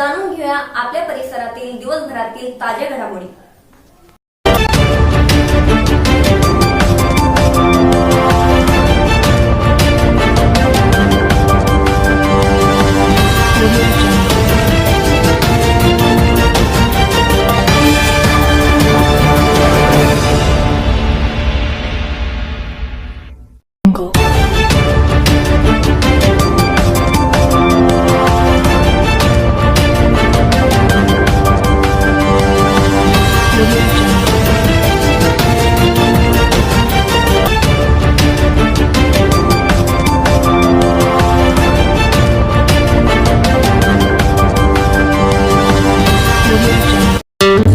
जाणून घेऊया आपल्या परिसरातील दिवसभरातील ताजे घडामोडी.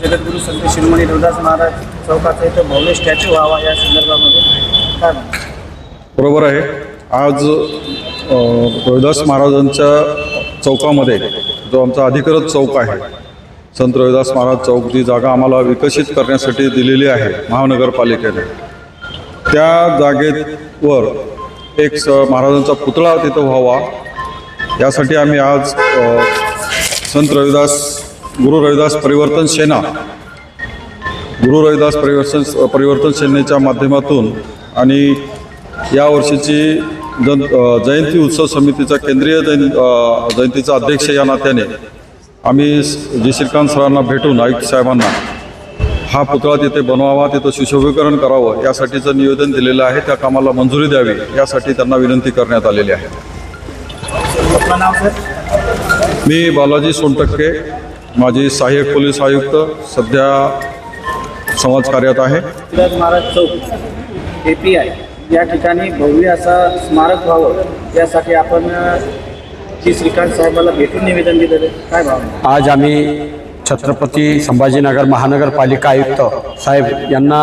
जगद्गुरू संत शिरोमणी रविदास महाराज चौकाचा इथं भव्य स्टॅच्यू व्हावा या संदर्भामध्ये काय बरोबर आहे. आज रविदास महाराजांच्या चौकामध्ये जो आमचा अधिकृत चौक आहे संत रविदास महाराज चौक जी जागा आम्हाला विकसित करण्यासाठी दिलेली आहे महानगरपालिकेने. त्या जागेवर एक स महाराजांचा पुतळा तिथं व्हावा. यासाठी आम्ही आज संत रविदास गुरु रविदास परिवर्तन सेना. गुरु रविदास परिवर्तन परिवर्तन सेनेच्या माध्यमातून आणि या वर्षीची जन जयंती उत्सव समितीचा केंद्रीय जयं जयंतीचा अध्यक्ष या नात्याने आम्ही जी. श्रीकांत सरांना भेटून आयुक्त साहेबांना हा पुतळा तिथे बनवावा तिथं सुशोभीकरण करावं यासाठीचं निवेदन दिलेलं आहे. त्या कामाला मंजुरी द्यावी यासाठी त्यांना विनंती करण्यात आलेली आहे. मी बालाजी सोनटक्के माजी सहाय्यक पोलीस आयुक्त सध्या समाजकार्यात आहे. Maharaj Chowk A P I या ठिकाणी भव्य असा स्मारक व्हावं यासाठी आपण श्री श्रीकांत साहेबाला भेटून निवेदन दिलेलं आहे. काय भावना? आज आम्ही छत्रपती संभाजीनगर महानगरपालिका आयुक्त साहेब यांना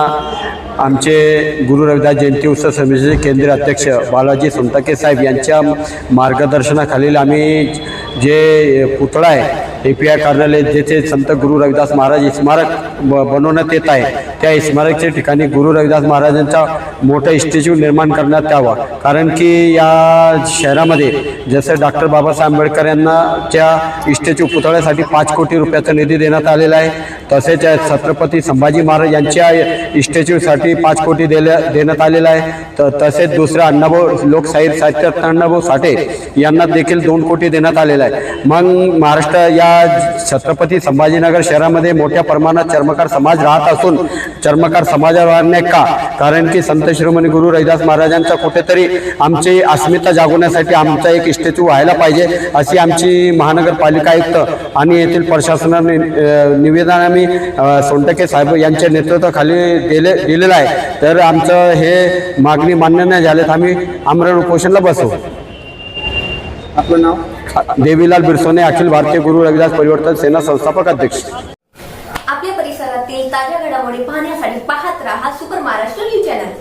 आमचे गुरु रविदास जयंती उत्सव समितीचे केंद्रीय अध्यक्ष बालाजी सोनटके साहेब यांच्या मार्गदर्शनाखालील आम्ही जे पुतळा आहे ए पी आय कार्यालय जेथे संत गुरु रविदास महाराज स्मारक ब बनवण्यात येत आहे. त्या स्मारकच्या ठिकाणी गुरु रविदास महाराजांचा मोठा स्टॅच्यू निर्माण करण्यात यावा. कारण की या शहरामध्ये जसं डॉक्टर बाबासाहेब आंबेडकर यांनाच्या स्टॅच्यू पुतळ्यासाठी पाच कोटी रुपयाचा निधी देण्यात आलेला आहे. तसेच छत्रपती संभाजी महाराज यांच्या स्टॅच्यूसाठी पाच कोटी दिल्या देण्यात आलेला आहे. त तसेच दुसऱ्या अण्णाभाऊ लोकशाहीर साहित्य अण्णाभाऊ साठे यांना देखील दोन कोटी देण्यात आलेला आहे. मग महाराष्ट्र या छत्रपती संभाजीनगर शहरामध्ये मोठ्या प्रमाणात चर्मकार समाज राहत असून चर्मकार समाजाने का? कारण की संत शिरोमणी गुरु रविदास महाराजांचा कुठेतरी आमची अस्मिता जागवण्यासाठी आमचा एक स्टॅच्यू व्हायला पाहिजे अशी आमची महानगरपालिका आयुक्त आणि येथील प्रशासनाने निवेदन आम्ही सोनटके साहेब यांच्या नेतृत्वाखाली दिले दिलेलं आहे. तर आमचं हे मागणी मान्य नाही झाले तर आम्ही आमरण उपोषणला बसू. आपलं नाव? देवीलाल बिरसोने अखिल भारतीय गुरु रविदास परिवर्तन सेना संस्थापक अध्यक्ष। आपल्या परिसरातील ताज्या घडामोडी पाहण्यासाठी पाहत राहा सुपर महाराष्ट्र न्यूज चॅनल.